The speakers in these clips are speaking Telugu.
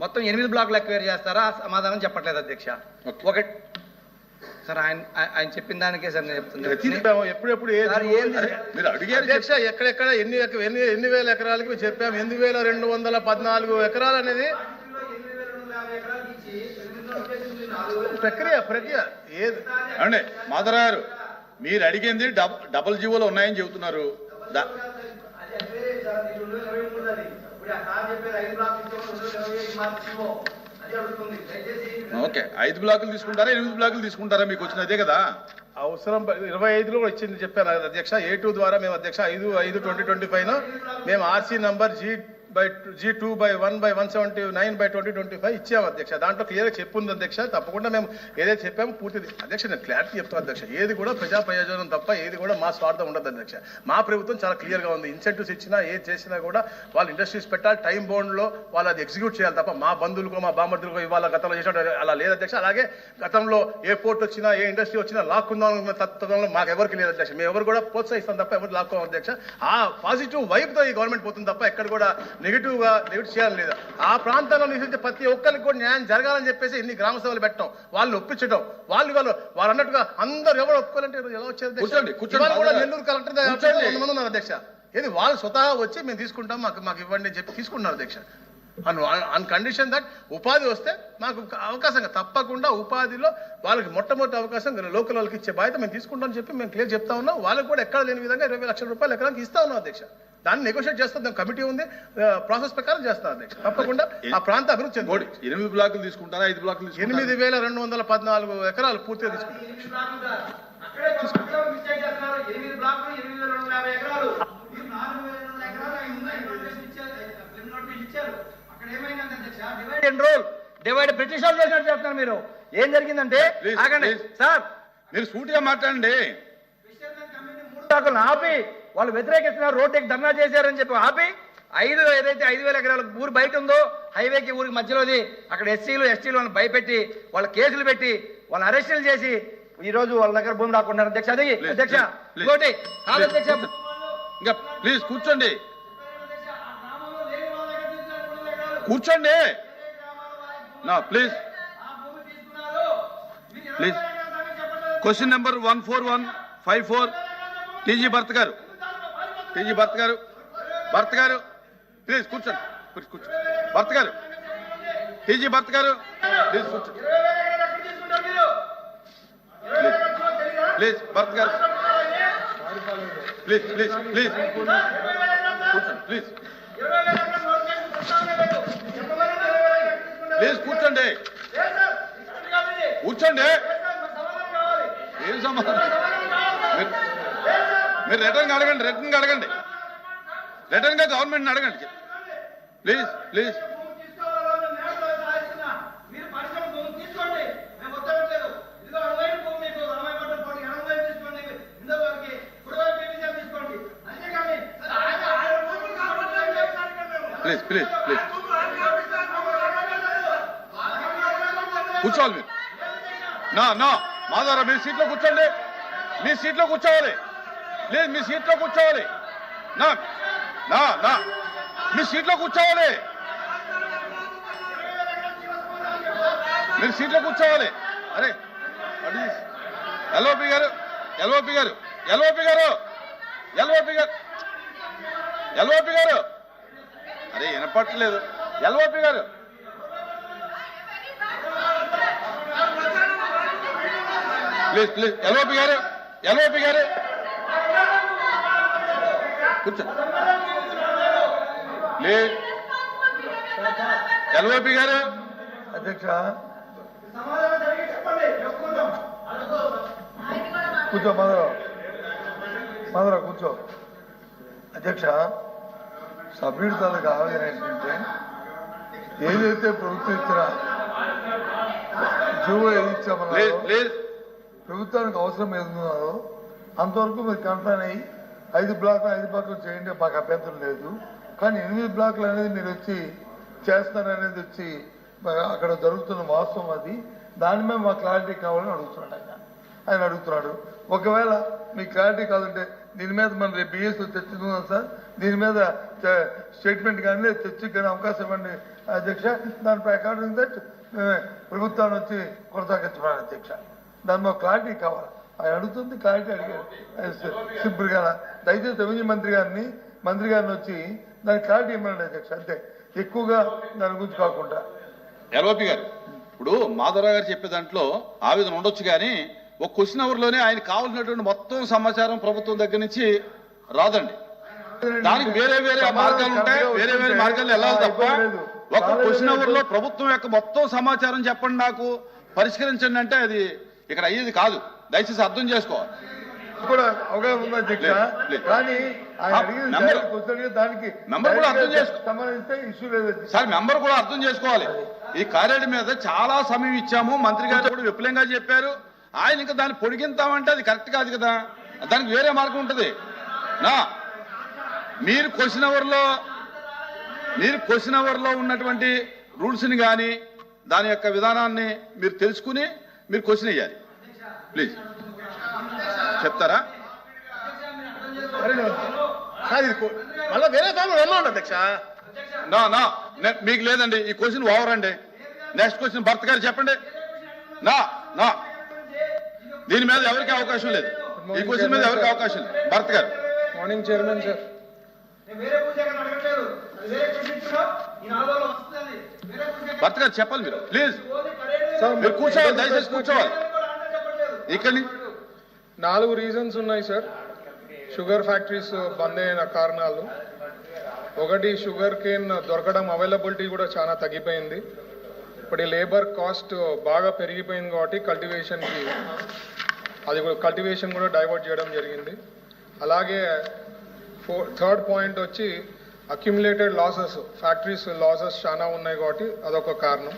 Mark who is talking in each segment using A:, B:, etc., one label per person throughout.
A: మొత్తం ఎనిమిది బ్లాకులు ఎక్వైర్ చేస్తారా? సమాధానం చెప్పట్లేదు అధ్యక్ష. ఒకటి. సార్ ఆయన ఆయన- చెప్పిన దానికే సార్ నేను
B: చెప్పాము ఎప్పుడెప్పుడు ఏది-
A: సార్, ఏంది సార్?
C: మీరు అడిగారు
B: అధ్యక్ష ఎక్కడెక్కడ ఎన్ని ఎక- ఎన్ని ఎన్ని వేల ఎకరాలకి మేము చెప్పాము. ఎనిమిది వేల రెండు వందల పద్నాలుగు ఎకరాలు అనేది ప్రక్రియ ప్రక్రియ. ఏది?
C: అండి మాధవ గారు మీరు అడిగింది డబ్ డబుల్ జీవోలు ఉన్నాయని చెబుతున్నారు. దా- ఓకే ఐదు బ్లాకులు తీసుకుంటారా ఎనిమిది బ్లాకులు తీసుకుంటారా మీకు వచ్చిన అదే కదా?
B: అవసరం ఇరవై ఐదులో కూడా ఇచ్చింది చెప్పాను అధ్యక్ష. ఏ టూ ద్వారా మేము అధ్యక్ష ఐదు ఐదు ట్వంటీ ట్వంటీ ఫైవ్ మేము RC number G by G two by one by one seventy nine by twenty twenty five ఇచ్చాము అధ్యక్ష. దాంట్లో క్లియర్గా చెప్పుంది అధ్యక్ష. తప్పకుండా మేము ఏదైతే చెప్పామో పూర్తి అధ్యక్ష నేను క్లారిటీ చెప్తాను అధ్యక్ష. ఏది కూడా ప్రజా ప్రయోజనం తప్ప ఏది కూడా మా స్వార్థం ఉండదు అధ్యక్ష. మా ప్రభుత్వం చాలా క్లియర్గా ఉంది. ఇన్సెంటివ్స్ ఇచ్చినా ఏది చేసినా కూడా వాళ్ళు ఇండస్ట్రీస్ పెట్టాలి టైం బౌండ్లో వాళ్ళు అది ఎగ్జిక్యూట్ చేయాలి తప్ప మా బంధువులకు మా బామర్దులకు ఇవాళ గతంలో చేసినట్టు అలా లేదు అధ్యక్ష. అలాగే గతంలో ఏ పోర్ట్ వచ్చినా ఏ ఇండస్ట్రీ వచ్చినా లాక్కుందాం తత్వంలో మాకు ఎవరికి లేదు అధ్యక్ష. మేము ఎవరు కూడా ప్రోత్సహిస్తాం తప్ప ఎవరు లాక్కోం అధ్యక్ష. ఆ పాజిటివ్ వైపుతో ఈ గవర్నమెంట్ పోతుంది తప్ప ఎక్కడ కూడా నెగిటివ్గా నెగిటివ్ చేయాలి లేదు? ఆ ప్రాంతాల్లో నివసించే ప్రతి ఒక్కరికి కూడా న్యాయం జరగాలని చెప్పేసి ఇన్ని గ్రామ సభలు పెట్టడం వాళ్ళని ఒప్పించడం వాళ్ళు వాళ్ళు వాళ్ళు అన్నట్టుగా అందరూ ఎవరు ఒప్పుకోవాలంటే ఎలా వచ్చారు. ఇవాళ కూడా నెల్లూరు కలెక్టర్ ఉన్నారు అధ్యక్ష. ఏది వాళ్ళు స్వతహా వచ్చి మేము తీసుకుంటాం మాకు మాకు ఇవ్వండి అని చెప్పి తీసుకుంటున్నారు అధ్యక్ష. అన్ అన్ కండిషన్ దట్ ఉపాధి వస్తే మాకు అవకాశం తప్పకుండా ఉపాధిలో వాళ్ళకి మొట్టమొదటి అవకాశం లోకల్ వాళ్ళకి ఇచ్చే బాధ్యత మేము తీసుకుంటామని చెప్పి మేము క్లియర్ చెప్తా ఉన్నాం. వాళ్ళకి కూడా ఎక్కడ లేని విధంగా ఇరవై లక్షల రూపాయలు ఎకరానికి ఇస్తా ఉన్నాం అధ్యక్ష. దాన్ని నెగోషియేట్ చేస్తాం కమిటీ ఉంది ప్రాసెస్ ప్రకారం చేస్తాం అధ్యక్ష తప్పకుండా ఆ ప్రాంత అభివృద్ధి చెందుతుంది.
C: ఎనిమిది బ్లాకులు తీసుకుంటారా ఐదు బ్లాకులు తీసుకుంటారా?
B: ఎనిమిది వేల రెండు వందల పద్నాలుగు ఎకరాలు పూర్తిగా తీసుకుంటాం
A: అక్కడే కొంచెం మిస్టేక్ చేస్తున్నారు. ఎనిమిది బ్లాకులు ఎనిమిది వేల రెండు యాభై ఎకరాలు. మీరు అండ్ రోల్ డివైడ్ బ్రిటిష్ వాళ్ళు చేసినట్టు చెప్తున్నారు ఏం జరిగిందంటే ఆగండి. సార్.
C: మీరు సూటిగా మాట్లాడండి.
A: మూడు ఆపి వాళ్ళు వ్యతిరేకిస్తున్నారు రోడ్డు ఎక్కి ధర్నా చేశారని చెప్పి ఆపి ఐదు ఏదైతే ఐదు వేల ఎకరాల ఊరు బయట ఉందో హైవేకి ఊరికి మధ్యలోది అక్కడ ఎస్సీలు ఎస్టీలు వాళ్ళని భయపెట్టి వాళ్ళ కేసులు పెట్టి వాళ్ళని అరెస్టులు చేసి ఈ రోజు వాళ్ళ దగ్గర భూమి రాకుండా అధ్యక్ష అది. ఇంకోటి కాదు అధ్యక్ష.
C: ఇంకా ప్లీజ్ కూర్చోండి. కూర్చోండి. నా please please question number one four one five four TG భర్త గారు. టీజీ భర్త గారు భర్త గారు ప్లీజ్ కూర్చోండి ప్లీజ్ కూర్చో భర్త గారు టీజీ భర్త గారు ప్లీజ్ కూర్చోండి. ప్లీజ్ ప్లీజ్ భర్త గారు. Please please please. కూర్చోండి ప్లీజ్. ప్లీజ్ కూర్చోండి. కూర్చోండి. ఏం సమాధానం మీరు- రిటర్న్ అడగండి రిటర్న్ అడగండి. రిటర్న్గా గవర్నమెంట్ అడగండి. Please please please please please కూర్చోవాలి మీరు. నా నా. మాధవరా మీ సీట్లో కూర్చోండి. మీ సీట్లో కూర్చోవాలి. లేదు మీ సీట్లో కూర్చోవాలి. నా నా నా. మీ సీట్లో కూర్చోవాలి. మీరు సీట్లో కూర్చోవాలి. అరే ఎల్ఓపి గారు ఎల్ఓపి గారు ఎల్ఓపి గారు ఎల్ఓపి గారు. ఎల్ఓపి గారు. అరే వినపట్లేదు ఎల్ఓపి గారు. ప్లీజ్ ప్లీజ్ ఎల్ఓపి గారు ఎల్ఓపి గారు. కూర్చో. ఎల్ఓపి గారు.
D: అధ్యక్ష. కూర్చో మధుర మధుర కూర్చో. అధ్యక్ష సభ్యుడి తాలూకు ఆవేదన ఏంటంటే ఏదైతే ప్రభుత్వం ఇచ్చిన జీవో ఏది
C: ప్లీజ్
D: ప్రభుత్వానికి అవసరం ఏదున్నదో అంతవరకు మీరు కన్ఫైన్ అయ్యి ఐదు బ్లాక్లు ఐదు బ్లాక్లు చేయండి మాకు అభ్యంతరం లేదు. కానీ ఎనిమిది బ్లాక్లు అనేది మీరు వచ్చి చేస్తారనేది వచ్చి అక్కడ జరుగుతున్న వాస్తవం అది. దాని మీద మా క్లారిటీ కావాలని అడుగుతున్నాడు ఆయన. ఆయన అడుగుతున్నాడు ఒకవేళ మీ క్లారిటీ కాదంటే దీని మీద మన రేపు బిఎస్ చర్చిస్తున్నాం సార్. దీని మీద స్టేట్మెంట్ కానీ చర్చకి కానీ అవకాశం ఇవ్వండి అధ్యక్ష. దాని ప్రకారం దట్ ప్రభుత్వాన్ని వచ్చి కొనసాగించమని అధ్యక్ష. దాని మాకు క్లారిటీ కావాలి? ఆయన అడుగుతుంది క్లారిటీ అడిగాడు. సింపుల్గా దయచేసి రెవెన్యూ మంత్రి గారిని మంత్రి గారిని వచ్చి దానికి క్లారిటీ ఇవ్వమండి అధ్యక్ష అంతే. ఎక్కువగా దాని గురించి కాకుండా.
C: ఎల్ఓపి గారు ఇప్పుడు మాధవరావు గారు చెప్పే దాంట్లో ఆవేదన ఉండొచ్చు కానీ ఒక క్వశ్చన్ అవర్లోనే ఆయన కావాల్సినటువంటి మొత్తం సమాచారం ప్రభుత్వం దగ్గర నుంచి రాదండి. దానికి వేరే వేరే మార్గాలు ఉంటాయి వేరే వేరే మార్గాలు వెళ్ళాలి తప్ప ఒక క్వశ్చన్ అవర్లో ప్రభుత్వం యొక్క మొత్తం సమాచారం చెప్పండి నాకు పరిష్కరించండి అంటే అది ఇక్కడ అయ్యేది కాదు. దయచేసి అర్థం
D: కూడా అవగాహన ఉంది అధ్యక్ష. కానీ
C: నంబరు.
D: దానికి
C: కూడా అర్థం చేసుకో.
D: ఇష్యూ లేదు.
C: సార్ మెంబర్ కూడా అర్థం చేసుకోవాలి ఈ కార్యాలయం మీద చాలా సమయం ఇచ్చాము మంత్రి గారు కూడా విపులంగా చెప్పారు ఆయన ఇంకా దాన్ని పొడిగింతామంటే అది కరెక్ట్ కాదు కదా దానికి వేరే మార్గం ఉంటుంది నా మీరు క్వశ్చన్ అవర్లో మీరు క్వశ్చన్ అవర్లో ఉన్నటువంటి రూల్స్ని కానీ దాని యొక్క విధానాన్ని మీరు తెలుసుకుని మీరు క్వశ్చన్ వేయాలి ప్లీజ్. చెప్తారా?
B: సార్ ఇది కో- మళ్ళా వేరే దానిలో వెళ్ళండి అధ్యక్ష
C: నా నా మీకు లేదండి. ఈ క్వశ్చన్ ఓవర్ అండి నెక్స్ట్ క్వశ్చన్ భర్త గారు చెప్పండి. నా నా. దీని మీద ఎవరికి అవకాశం లేదు. ఈ క్వశ్చన్ మీద ఎవరికి అవకాశం లేదు. భర్త గారు.
E: మార్నింగ్ చైర్మన్ సార్
C: భర్త గారు చెప్పాలి మీరు. ప్లీజ్ మీరు కూర్చోవాలి దయచేసి కూర్చోవాలి. ఇక్కడి
E: నాలుగు రీజన్స్ ఉన్నాయి సార్ షుగర్ ఫ్యాక్టరీస్ బంద్ అయిన కారణాలు. ఒకటి షుగర్ కేన్ దొరకడం అవైలబిలిటీ కూడా చాలా తగ్గిపోయింది. ఇప్పుడు ఈ లేబర్ కాస్ట్ బాగా పెరిగిపోయింది కాబట్టి కల్టివేషన్కి అది కల్టివేషన్ కూడా డైవర్ట్ చేయడం జరిగింది. అలాగే ఫోర్ థర్డ్ పాయింట్ వచ్చి అక్యుములేటెడ్ లాసెస్ ఫ్యాక్టరీస్ లాసెస్ చాలా ఉన్నాయి కాబట్టి అదొక కారణం.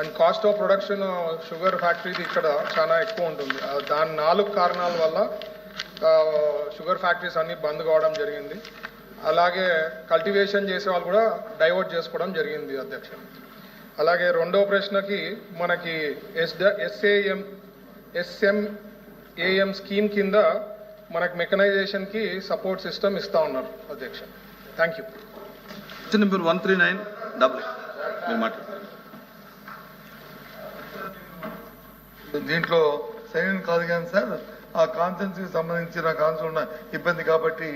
E: And cost of production sugar ఫ్యాక్టరీది ఇక్కడ చాలా ఎక్కువ ఉంటుంది. దాని నాలుగు కారణాల వల్ల షుగర్ ఫ్యాక్టరీస్ అన్నీ బంద్ కావడం జరిగింది. అలాగే కల్టివేషన్ చేసే వాళ్ళు కూడా డైవర్ట్ చేసుకోవడం జరిగింది అధ్యక్ష. అలాగే రెండో ప్రశ్నకి మనకి ఎస్ ఎస్ఏఎం ఎస్ఎంఏఎం స్కీమ్ కింద మనకి మెకనైజేషన్కి సపోర్ట్ సిస్టమ్ ఇస్తా ఉన్నారు అధ్యక్ష. Thank you
C: number one three nine double మీరు
D: దీంట్లో సైన్ కాదు కానీ సార్ ఆ కాన్ఫరెన్స్కి సంబంధించిన కాన్సెన్స్ ఉన్న ఇబ్బంది కాబట్టి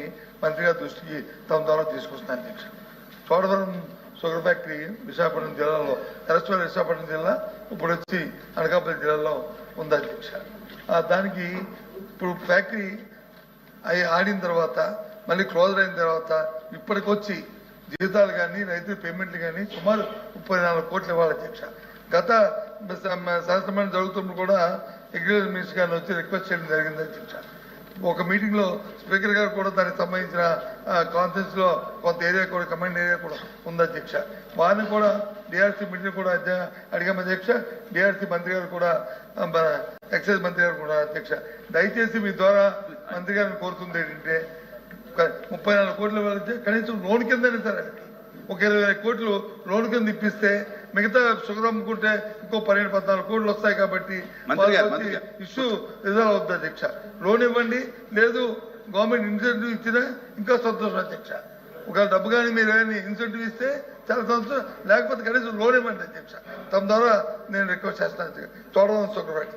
D: మంత్రి గారి దృష్టికి తమ ద్వారా తీసుకొస్తున్నాను అధ్యక్ష చోడవరం షుగర్ ఫ్యాక్టరీ విశాఖపట్నం జిల్లాలో ఎరస్వల్ విశాఖపట్నం జిల్లా ఇప్పుడు వచ్చి అనకాపల్లి జిల్లాలో ఉంది అధ్యక్ష. దానికి ఇప్పుడు ఫ్యాక్టరీ అవి ఆడిన తర్వాత మళ్ళీ క్లోజ్ అయిన తర్వాత ఇప్పటికొచ్చి జీతాలు కానీ రైతుల పేమెంట్లు కానీ సుమారు ముప్పై నాలుగు కోట్లు ఇవ్వాలి అధ్యక్ష. గత శాసనమండలి జరుగుతున్నప్పుడు కూడా అగ్రికల్చర్ మినిస్టర్ గారిని వచ్చి రిక్వెస్ట్ చేయడం జరిగింది చెప్పారు ఒక మీటింగ్లో స్పీకర్ గారు కూడా దానికి సంబంధించిన కాన్ఫరెన్స్లో కొంత ఏరియా కూడా కమాండ్ ఏరియా కూడా ఉంది అధ్యక్ష వారిని కూడా డిఆర్సీ మీటింగ్ కూడా అధ్య- అడిగాము అధ్యక్ష డిఆర్సీ మంత్రి గారు కూడా ఎక్సైజ్ మంత్రి గారు కూడా అధ్యక్ష దయచేసి మీ ద్వారా మంత్రి గారిని కోరుతుంది ఏంటంటే ముప్పై నాలుగు కోట్ల కనీసం లోన్ కిందనే సరే. ఒక ఇరవై కోట్లు లోన్ కింద ఇప్పిస్తే మిగతా షుగర్ అమ్ముకుంటే ఇంకో పన్నెండు పద్నాలుగు కోట్లు వస్తాయి కాబట్టి. ఇష్యూ రిజాల్వ్ అవుతుంది అధ్యక్ష. లోన్ ఇవ్వండి లేదు గవర్నమెంట్ ఇన్సెంటివ్ ఇచ్చినా ఇంకా సంతోషం అధ్యక్ష. ఒకవేళ డబ్బు కానీ మీరు ఏమైనా ఇన్సెంటివ్ ఇస్తే చాలా సంతోషం. లేకపోతే కనీసం లోన్ ఇవ్వండి అధ్యక్ష. తమ ద్వారా నేను రిక్వెస్ట్ చేస్తాను చూడడం సుఖపడి